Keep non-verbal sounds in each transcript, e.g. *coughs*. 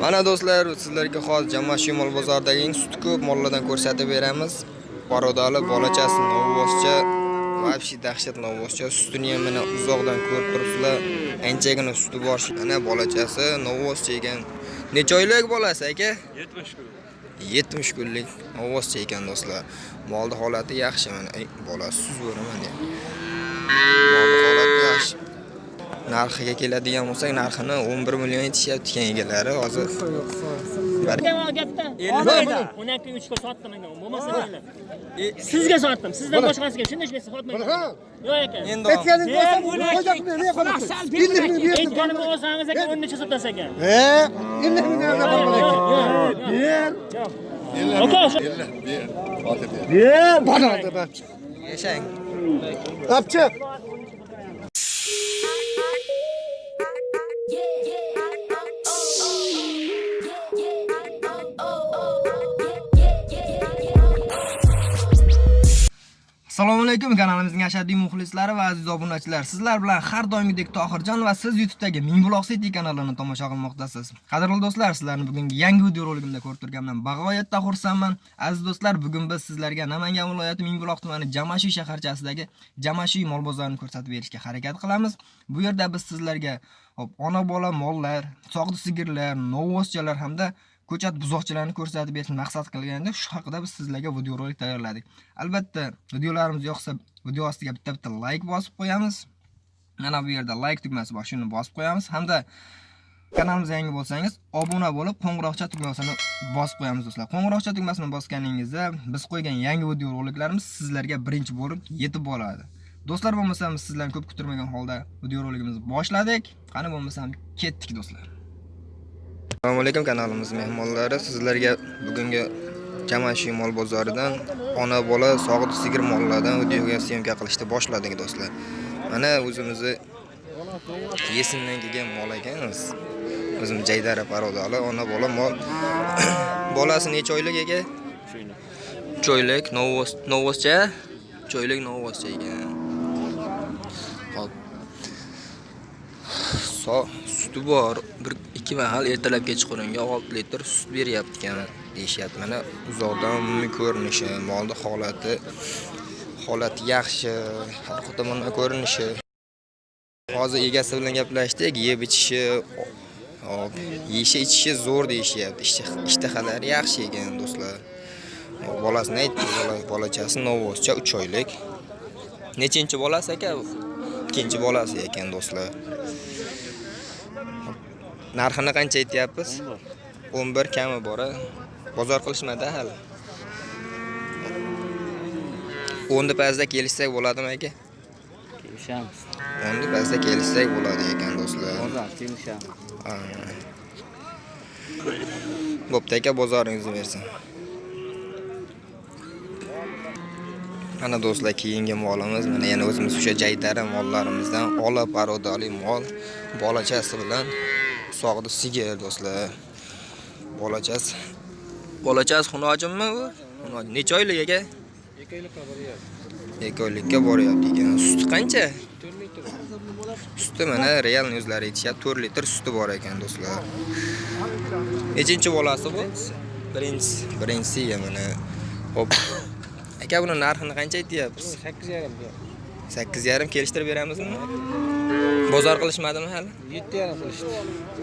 Mana do'stlar, sizlarga hozir Jamoashi mol bozoridagi eng suti ko'p mollardan ko'rsatib beramiz. Barodali bolachasi novvoscha, вообще dahshat novvoscha. Sutini ham mana uzoqdan ko'rib turibsizlar. Anchagina suti bor. Mana bolachasi novvoscha ekan. Necha oylik bolasi aka? 70 kun. 70 kunlik novvoscha ekan do'stlar. Molni holati yaxshi mana. Bolasi ya. Molni holati yaxshi. Narxiga keladigan bo'lsak narxini 11 million aytishyapti ekan egalari hozir Gapda gapda. Olmaydi. Uni aka 3 ga sotdim endi. Bo'lmasa mayli. Sizga sotdim. Sizdan boshqasiga shunday shunday sotmayman. Yo'q aka. endi Aytganingiz Men bo'lsa, uni qo'yacakmi? Ne qilyapsiz? Ellik ming berdim. Aytganim olsangiz aka 10 necha sotasiz aka. He, ellik ming nerede Yo'q, var yo'q, bana? yo'q, yo'q. Ber. Aka shu Ber. Bana da bak. Yeah, yeah. Assalomu alaykum kanalimizning ashaddiy muxlislari va aziz obunachilar. Sizlar bilan har doimgidek tohirjon va siz youtubedagi mingbuloq city kanalini tomosha qilmoqdasiz. Qadrli do'stlar sizlarni bugungi yangi video roligimda ko'rib turganimdan bag'oyatda xursandman. Aziz do'stlar bugun biz sizlarga namangan viloyati mingbuloq tumani jamashiy shaharchasidagi jamashiy mol bozorini ko'rsatib berishga harakat qilamiz. Bu yerda biz sizlarga hop, ona bola mollar sog'di sigirlar novvoschalar hamda ko'chat buzoqchilarini ko'rsatib berishni maqsad qilganda shu haqida biz sizlarga videorolik tayyorladik. Albatta, videolarimiz yoqsa, video ostiga bitta-bitta like bosib qo'yamiz. Mana bu yerda like tugmasi bor, shuni bosib qo'yamiz hamda kanalimizga yangi bo'lsangiz, obuna bo'lib, qo'ng'iroqcha tugmasini bosib qo'yamiz do'stlar. Qo'ng'iroqcha tugmasini bosganingizda biz qo'ygan yangi videoroliklarimiz sizlarga birinchi bo'lib yetib boradi. Do'stlar bo'lmasam sizlarni ko'p kuttirmagan holda videorolikimizni boshladik. Qani bo'lmasam ketdik do'stlar. Assalomu alaykum kanalimiz mehmonlari. Sizlarga bugungi Jamashiy mol bozoridan ona bola sog'di sigir mollardan videoga syomka qilishni boshladik do'stlar. Mana o'zimizni yesindan kelgan mol ekanmiz. O'zim Jaydara parodali ona bola mol. *coughs* Bolasi necha oylik aka? Choylik, novos, novoscha, choylik novoscha ekan. Hop. Suti bor. Bir ikki mahal ertalab kechqurunga olti litr sut beryapti ekan deyishyapti. Mana uzoqdan umumiy ko'rinishi, molni holati holati yaxshi, har tomondan ko'rinishi. Hozir egasi bilan gaplashdik, yeb ichishi, hop, yeyishi ichishi zo'r deyishyapti. Ishtahalari yaxshi ekan do'stlar. Bolasini aytdi, bolachasi novvozcha 3 oylik. Nechinchi bolasi aka? Ikkinchi bolasi ekan do'stlar. Narxini qancha aytyapmiz? 11 kami bor. Bozor qilishmadi hali. 10 pazda kelishsak bo'ladimi aka? Kelishamiz. 10 pazda kelishsak bo'ladi ekan do'stlar. Bozor kelishamiz. Ha. Bo'pti aka bozoringizni bersin. Mana do'stlar keyingi molimiz mana yana o'zimiz o'sha jaydara mollarimizdan ola parodali mol bolachasi bilan sog'di sigir do'stlar. Bolachasi bolachasi xunojimmi u? Necha oylik aka? 2 oylikka boryapti. 2 oylikka boryapti ekan. Suti qancha? Suti mana real o'zlari aytishyapti 4 litr suti bor ekan do'stlar. Nechinchi bolasi bu? Birinchi, birinchisi mana. Hop. Aka buni narxini qancha aytyapsiz? 8,5 8,5 kelishtirib beramizmi? Bozor qilishmadimi hali? 7,5 qilishdi.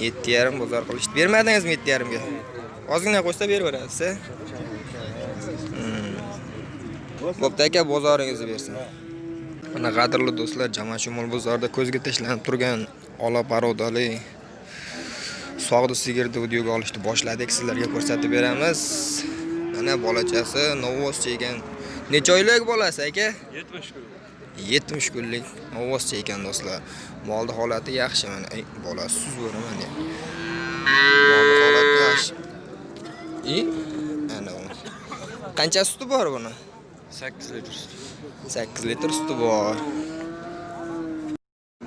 7,5 bozor qilishdi. Bermadingizmi 7,5 ga? Ozgina qo'ysa beraverasiz. Hmm. Bo'pti aka bozoringizni bersin. Mana qadrli do'stlar, Jamashu mol bozorida ko'zga tashlanib turgan ola parodali sog'di sigirni videoga olishni boshladik. Sizlarga ko'rsatib beramiz. Mana bolachasi novvoscha ekan. Necha oylik bolasi aka? 70 kun. 70 kunlik novvoscha ekan do'stlar. Molni holati yaxshi mana. Ey, bolasi suzveraman ya. Molni holati yaxshi. I? Ana u. Qancha suti bor buni? 8 litr sut. 8 litr suti bor.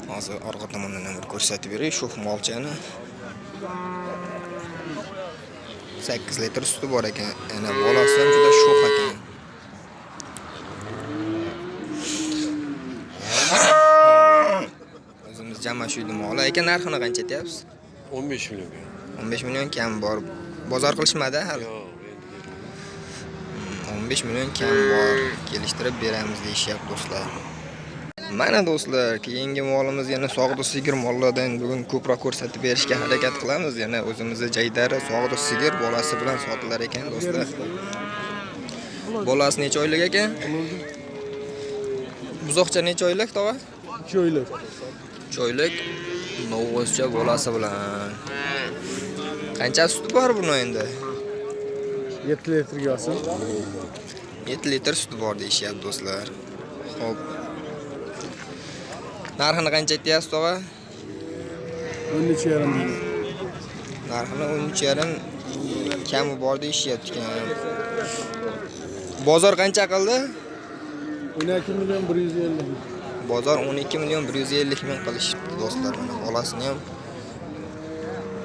Hozir orqa tomondan ham bir ko'rsatib beray shu molchani. 8 litr suti bor ekan. Ana bolasi ham juda sho'x ekan. O'zimiz Jamashuydi moli. Aka narxini qancha aytyapsiz? 15 million. 15 million kam bor. Bozor qilishmadi hali. 15 million kam bor. Kelishtirib beramiz deyishyapti do'stlar. Mana do'stlar, keyingi molimiz yana sog'di sigir mollardan bugun ko'proq ko'rsatib berishga harakat qilamiz. Yana o'zimizning jaydari sog'di sigir bolasi bilan sotilar ekan do'stlar. Bolasi necha oylik ekan? Buzoqcha necha oylik, tova? 2 oylik. Choylik novvoscha bolasi bilan. Qancha suti bor buni endi? 7 litrga olsin. 7 litr suti bor deyishyapti do'stlar. Xo'p. Narxini qancha aytyapsiz tog'a? 13 yarim. Narxini 13.5 kami bor deyishyapti ekan. Bozor qancha qildi? 12 million 150. Bozor 12 million 150 ming qilishibdi do'stlar. Mana bolasini ham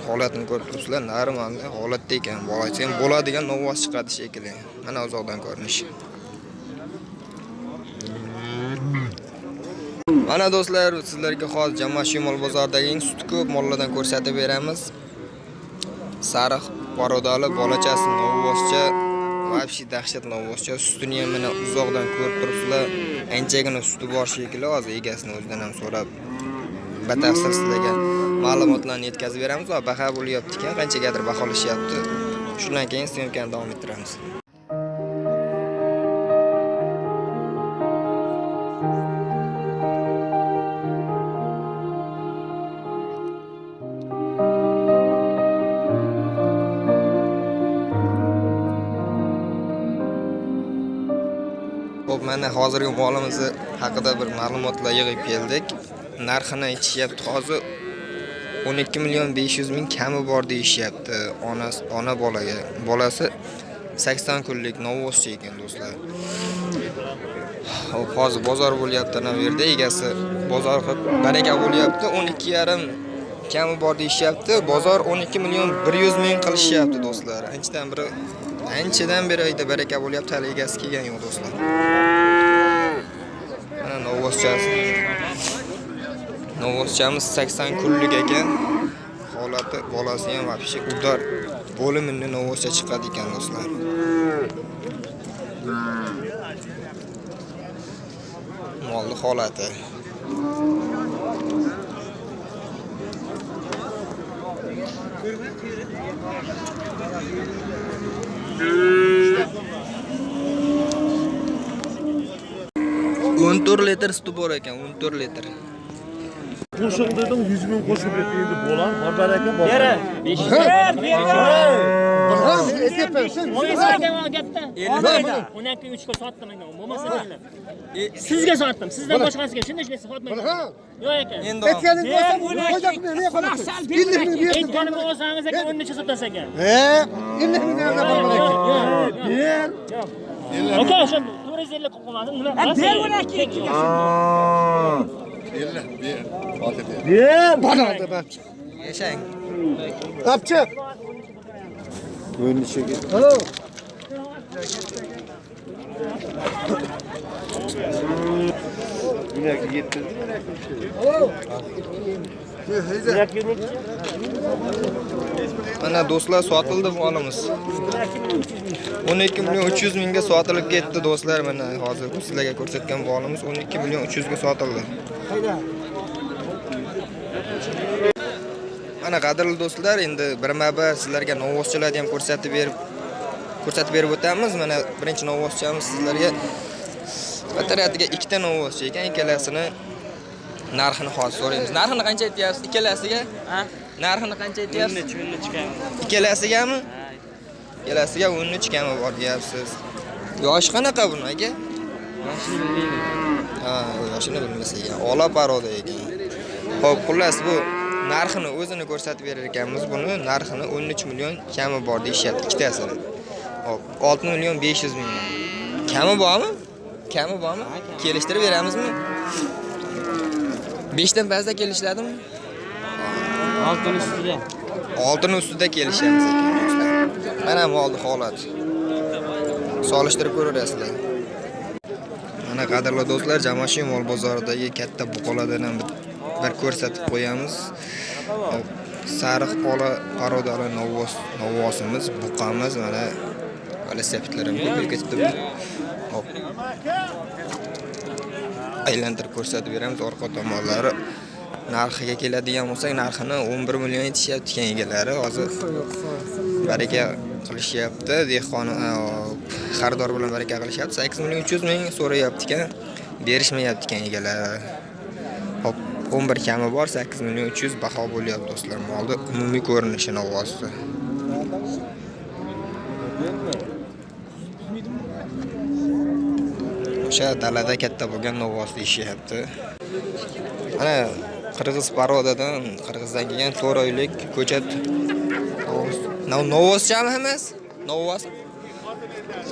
holatini ko'rib turibsizlar, normal holatda ekan. Bolasi ham bo'ladigan novvoz chiqadi shekilli. Mana uzoqdan ko'rinishi. Mana do'stlar, sizlarga hozir Jamma Shimol bozoridagi eng suti ko'p mollardan ko'rsatib beramiz. Sariq parodali bolachasi novvozcha Вообще dahshat novvoscha sutini ham mana uzoqdan ko'rib turibsizlar. Anchagina suti bor shekilli, hozir egasini o'zidan ham so'rab batafsil sizlarga ma'lumotlarni yetkazib beramiz va baho bo'lyapti ekan, qanchagadir baholashyapti. Shundan keyin syomkani davom ettiramiz. Xo'p, mana hozirgi molimiz haqida bir ma'lumotlar yig'ib keldik. Narxini aytishyapti hozir 12 million 500 ming kami bor deyishyapti Ona ona bolaga. Bolasi 80 kunlik novvoscha ekan do'stlar. Hop, hozir bozor bo'lyapti ana bu yerda egasi bozor qilib baraka bo'lyapti 12,5 kami bor deyishyapti. Bozor 12 million 100 ming qilishyapti do'stlar. Anchadan biri anchadan beri uyda baraka bo'lyapti, hali egasi kelgan yo'q do'stlar. Mana novvoschasi. Novvoschamiz 80 kunlik ekan. Holati bolasi ham вообще udar bo'limini novvoscha chiqadi ekan do'stlar. Molni holati. O'n to'rt litr suti bor ekan, 14 litr. Qo'shiq dedim 100 ming qo'shib endi bo'lar. Bor baraka bor. Yara. Undan keyin uchga sotdim bo'lmasa mayli sizga sotdim sizdan boshqasiga shunday Oyunu çekin. Alo. Mana do'stlar sotildi molimiz. 12 million 300 mingga sotilib ketdi do'stlar. Mana hozir sizlarga ko'rsatgan molimiz 12 million 300 ga sotildi. Mana qadrli do'stlar, endi birma-bir sizlarga novvoschalarni ham ko'rsatib berib ko'rsatib berib o'tamiz. Mana birinchi novvoschamiz sizlarga batariyatiga ikkita novvoscha ekan, ikkalasini narxini hozir so'raymiz. Narxini qancha aytyapsiz ikkalasiga? Narxini qancha aytyapsiz? 13 kami. Ikkalasigami? Ikkalasiga 13 kami bor deyapsiz. Yoshi qanaqa buni aka? Yoshini bilmayman. Ha, yoshini bilmasa ekan. Ola paroda ekan. Xo'p, xullas bu narxini o'zini ko'rsatib berar ekanmiz. Buni narxini 13 million kami bor deyishyapti ikkitasini. Xo'p, 6 million 500 ming. Kami bormi? Kami bormi? Kelishtirib beramizmi? 5 dan pastda kelishiladimi? Oltin ustida. Oltin ustida kelishyapmiz ekan do'stlar. Mana molni holat. Solishtirib ko'rasizlar. Mana qadrli do'stlar, Jamoshim mol bozoridagi katta buqalardan ham bir- ko'rsatib qo'yamiz. Sariq pola parodali novvos novvosimiz buqamiz. Mana velosipedlar ham ko'payib ketdi. Hop. Aylantirib ko'rsatib beramiz orqa tomonlari. Narxiga keladigan bo'lsak narxini 11 million aytishyapti ekan egalari. Hozir baraka qilishyapti. Dehqon xaridor bilan baraka qilishyapti. 8 million 300 ming so'rayapti ekan. Berishmayapti ekan egalari. 11 kami bor 8 million 300 baho bo'lyapti do'stlar. Molni umumiy ko'rinishini novvosni o'sha dalada katta bo'lgan novvos deyishyapti mana qirg'iz parodadan qirg'izdan kelgan to'rt oylik ko'chat Nov- novos emas Novos.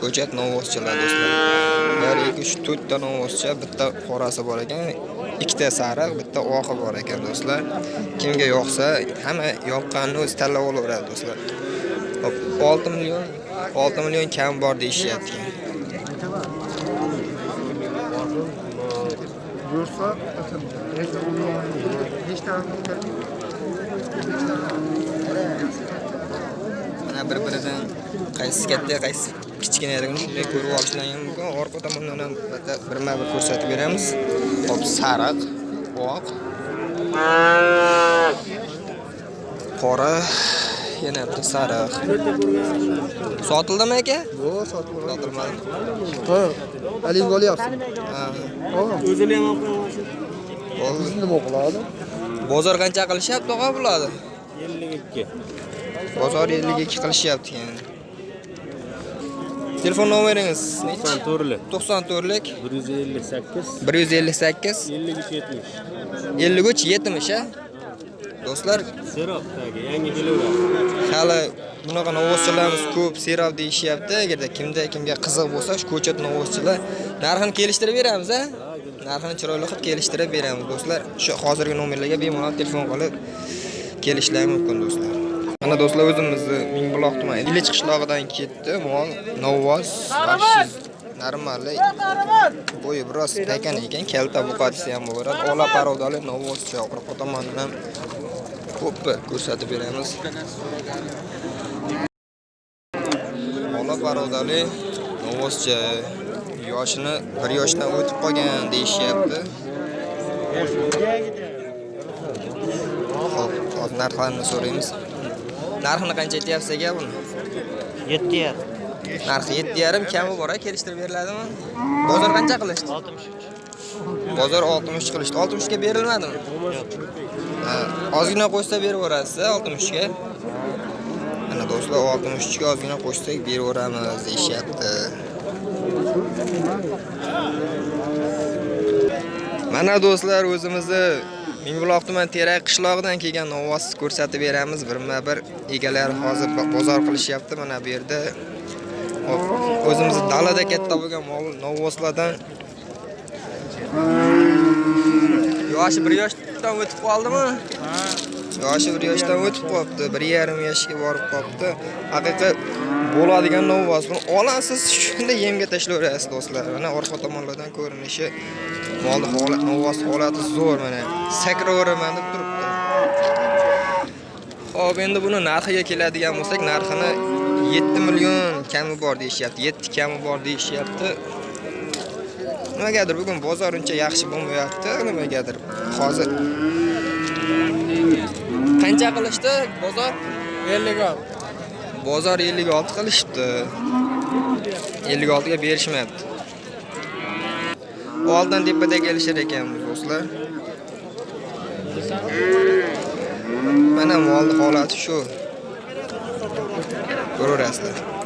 ko'chat novoschilar do'stlar. Bir ikki uch to'rtta novvoscha bitta qorasi bor ekan. Ikkita sariq bitta oqi bor ekan do'stlar. Kimga yoqsa hamma yoqqanini o'zi tanlab olaveradi do'stlar. Hop, 6 million 6 million kam bor deyishyapti. Mana bir biridan qaysi katta qaysi kichkinaligini shunday ko'rib olishlari ham mumkin orqa tomondan ham birma bir ko'rsatib beramiz hop sariq oq qora yana bitta sariq sotildimi aka Yo'q, sotib olaman. sotilmadi Ha, haligi olyapsiz. Ha, O'zini ham olib. Siz nima qiladi? bozor qancha qilishyapti og'a bularni 52. bozor 52 qilishyapti ekan telefon nomeringiz nechi 94lik 94lik 158 158 53 70. 53 70 a do'stlar. Serop tagi yangi kelaveradi. hali bunaqa novvoschilarimiz ko'p serov deyishyapti. Agarda kimda kimga qiziq bo'lsa shu ko'chat novvoschilar narxini kelishtirib beramiz a narxini chiroyli qilib kelishtirib beramiz do'stlar. Shu hozirgi nomerlarga bemalol telefon qilib kelishlari mumkin do'stlar mana do'stlar o'zimizni mingbuloq tumani ilich qishlog'idan ketdi. Mol novvoz вообще normalniy bo'yi biroz stakan ekan kalta buqa desa ham bo'laveradi ola parodali novvoz orqa tomonidan ham ko'rsatib beramiz. Ola parodali novvozcha yoshini bir yoshdan o'tib qolgan deyishyapti. Xo'p, hozir narxlarini so'raymiz. Narxini qancha aytyapsiz aka buni? 7 yer. Narxi 7,5 kami bor, kelishtirib beriladimi? Bozor qancha qilishdi? 63. Bozor 60 qilishdi. 60 ga berilmadimi? Ha, ozgina qo'shsa beraverasiz, 60 ga. Mana do'stlar 63 ga ozgina qo'shsak beraveramiz deyishyapti. Mana do'stlar o'zimizni Mingbuloq tuman Terak qishlog'idan kelgan novvos ko'rsatib beramiz. Birma-bir egalari hozir bozor qilishyapti mana bu yerda. O'zimizni dalada katta bo'lgan mol novvoslardan Yoshi 1 yoshdan o'tib qoldimi? Yoshi 1 yoshdan o'tib qolibdi. 1,5 yoshga borib qolibdi. Haqiqiy bo'ladigan novvos. Buni olasiz, shunda yemga tashlayverasiz do'stlar. Mana orqa tomonlardan ko'rinishi mol holat, holati zo'r mana. Sakraveraman deb turibdi. Xo'p, endi buni narxiga keladigan bo'lsak, narxini 7 million kami bor deyishyapti. 7 kami bor deyishyapti. Nimagadir bugun bozor uncha yaxshi bo'lmayapti, nimagadir. Hozir qancha qilishdi bozor? 56. Bozor 56 qilishdi. 56 ga berishmayapti. Oldin tepada kelishar ekan do'stlar. Mana molni holati shu. Ko'raverasizlar.